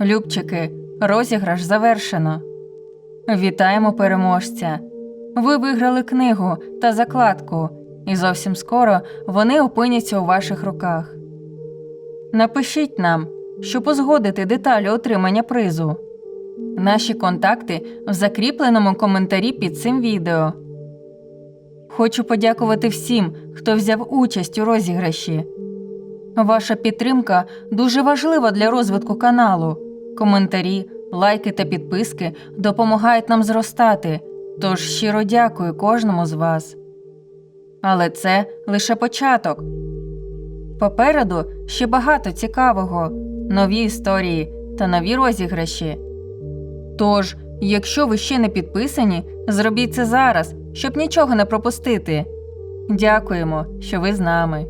Любчики, розіграш завершено. Вітаємо переможця! Ви виграли книгу та закладку, і зовсім скоро вони опиняться у ваших руках. Напишіть нам, щоб узгодити деталі отримання призу. Наші контакти в закріпленому коментарі під цим відео. Хочу подякувати всім, хто взяв участь у розіграші. Ваша підтримка дуже важлива для розвитку каналу. Коментарі, лайки та підписки допомагають нам зростати, тож щиро дякую кожному з вас. Але це лише початок. Попереду ще багато цікавого, нові історії та нові розіграші. Тож, якщо ви ще не підписані, зробіть це зараз, щоб нічого не пропустити. Дякуємо, що ви з нами.